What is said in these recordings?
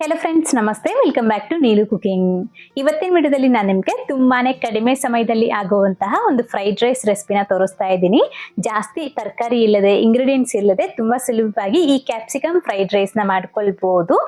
Hello friends ನಮಸ್ತೆ. Welcome back to Neelu cooking ಇವತ್ತಿನ ವಿಡಿಯೋದಲ್ಲಿ ನಾನು ನಿಮಗೆ ತುಂಬಾನೇ ಕಡಿಮೆ ಸಮಯದಲ್ಲಿ ಆಗುವಂತಹ ಒಂದು ಫ್ರೈಡ್ ರೈಸ್ ರೆಸಿಪಿನ ತೋರಿಸ್ತಾ ಇದ್ದೀನಿ. ಜಾಸ್ತಿ ತರಕಾರಿ ಇಲ್ಲದೆ ಇಂಗ್ರೀಡಿಯೆಂಟ್ಸ್ ಇಲ್ಲದೆ ತುಂಬಾ ಸುಲಭವಾಗಿ ಈ ಕ್ಯಾಪ್ಸಿಕಮ್ ಫ್ರೈಡ್ ರೈಸ್ನ ಮಾಡ್ಕೊಳ್ಬಹುದು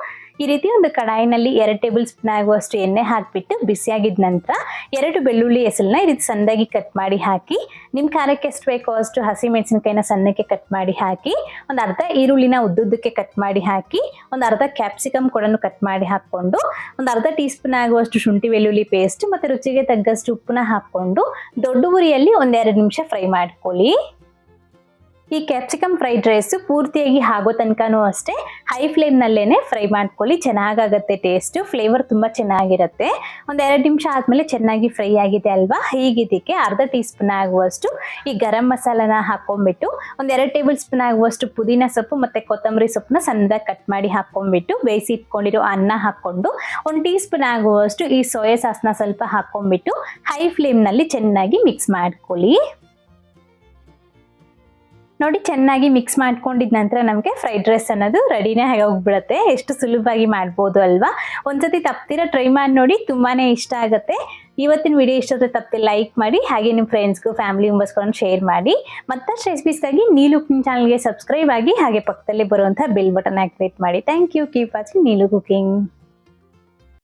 ಈ ರೀತಿ ಒಂದು ಕಡಾಯಿನಲ್ಲಿ ಎರಡು ಟೇಬಲ್ ಸ್ಪೂನ್ ಆಗುವಷ್ಟು ಎಣ್ಣೆ ಹಾಕಿಬಿಟ್ಟು ಬಿಸಿಯಾಗಿದ ನಂತರ ಎರಡು ಬೆಳ್ಳುಳ್ಳಿ ಹೆಸಲನ್ನ ಈ ರೀತಿ ಸಣ್ಣದಾಗಿ ಕಟ್ ಮಾಡಿ ಹಾಕಿ ನಿಮ್ಮ ಖಾರಕ್ಕೆ ಎಷ್ಟು ಬೇಕೋ ಅಷ್ಟು ಹಸಿ ಮೆಣಸಿನಕಾಯಿನ ಸಣ್ಣಕ್ಕೆ ಕಟ್ ಮಾಡಿ ಹಾಕಿ, ಒಂದು ಅರ್ಧ ಈರುಳ್ಳಿನ ಉದ್ದುದ್ದಕ್ಕೆ ಕಟ್ ಮಾಡಿ ಹಾಕಿ, ಒಂದು ಅರ್ಧ ಕ್ಯಾಪ್ಸಿಕಮ್ ಕೂಡ ಕಟ್ ಮಾಡಿ ಹಾಕ್ಕೊಂಡು, ಒಂದು ಅರ್ಧ ಟೀ ಸ್ಪೂನ್ ಆಗುವಷ್ಟು ಶುಂಠಿ ಬೆಳ್ಳುಳ್ಳಿ ಪೇಸ್ಟ್ ಮತ್ತು ರುಚಿಗೆ ತಗ್ಗಷ್ಟು ಉಪ್ಪನ್ನ ಹಾಕ್ಕೊಂಡು, ದೊಡ್ಡ ಉರಿಯಲ್ಲಿ ಒಂದೆರಡು ನಿಮಿಷ ಫ್ರೈ ಮಾಡ್ಕೊಳ್ಳಿ. ಈ ಕ್ಯಾಪ್ಸಿಕಮ್ ಫ್ರೈಡ್ ರೈಸ್ ಪೂರ್ತಿಯಾಗಿ ಆಗೋ ತನಕನೂ ಅಷ್ಟೇ ಹೈ ಫ್ಲೇಮ್ನಲ್ಲೇ ಫ್ರೈ ಮಾಡ್ಕೊಳ್ಳಿ, ಚೆನ್ನಾಗಾಗತ್ತೆ ಟೇಸ್ಟು ಫ್ಲೇವರ್ ತುಂಬ ಚೆನ್ನಾಗಿರುತ್ತೆ. ಒಂದು ಎರಡು ನಿಮಿಷ ಆದಮೇಲೆ ಚೆನ್ನಾಗಿ ಫ್ರೈ ಆಗಿದೆ ಅಲ್ವಾ? ಹೀಗಿದ್ದಕ್ಕೆ ಅರ್ಧ ಟೀ ಸ್ಪೂನ್ ಆಗುವಷ್ಟು ಈ ಗರಂ ಮಸಾಲಾನ ಹಾಕೊಂಡ್ಬಿಟ್ಟು ಒಂದು ಎರಡು ಟೇಬಲ್ ಸ್ಪೂನ್ ಆಗುವಷ್ಟು ಪುದೀನ ಸೊಪ್ಪು ಮತ್ತು ಕೊತ್ತಂಬರಿ ಸೊಪ್ಪನ್ನ ಸಣ್ಣದಾಗಿ ಕಟ್ ಮಾಡಿ ಹಾಕ್ಕೊಂಡ್ಬಿಟ್ಟು, ಬೇಯಿಸಿ ಇಟ್ಕೊಂಡಿರೋ ಅನ್ನ ಹಾಕ್ಕೊಂಡು, ಒಂದು ಟೀ ಸ್ಪೂನ್ ಆಗುವಷ್ಟು ಈ ಸೋಯಾ ಸಾಸ್ನ ಸ್ವಲ್ಪ ಹಾಕೊಂಡ್ಬಿಟ್ಟು ಹೈ ಫ್ಲೇಮ್ನಲ್ಲಿ ಚೆನ್ನಾಗಿ ಮಿಕ್ಸ್ ಮಾಡ್ಕೊಳ್ಳಿ. ನೋಡಿ, ಚೆನ್ನಾಗಿ ಮಿಕ್ಸ್ ಮಾಡ್ಕೊಂಡಿದ ನಂತರ ನಮಗೆ ಫ್ರೈಡ್ ರೈಸ್ ಅನ್ನೋದು ರೆಡಿನೇ ಹೋಗ್ಬಿಡುತ್ತೆ ಎಷ್ಟು ಸುಲಭವಾಗಿ ಮಾಡ್ಬೋದು ಅಲ್ವಾ? ಒಂದ್ಸತಿ ತಪ್ತಿರ ಟ್ರೈ ಮಾಡಿ ನೋಡಿ ತುಂಬಾ ಇಷ್ಟ ಆಗುತ್ತೆ. ಇವತ್ತಿನ ವಿಡಿಯೋ ಇಷ್ಟೊತ್ತು ತಪ್ಪದೆ ಲೈಕ್ ಮಾಡಿ, ಹಾಗೆ ನಿಮ್ಮ ಫ್ರೆಂಡ್ಸ್ಗೂ ಫ್ಯಾಮಿಲಿ ಮೆಂಬರ್ಸ್ಗಳನ್ನು ಶೇರ್ ಮಾಡಿ. ಮತ್ತಷ್ಟು ರೆಸಿಪೀಸ್ಗಾಗಿ ನೀಲು ಕುಕಿಂಗ್ ಚಾನಲ್ಗೆ ಸಬ್ಸ್ಕ್ರೈಬ್ ಆಗಿ, ಹಾಗೆ ಪಕ್ಕದಲ್ಲಿ ಬರುವಂಥ ಬೆಲ್ ಬಟನ್ ಆಕ್ಟಿವೇಟ್ ಮಾಡಿ. Thank you keep watching Neelu cooking.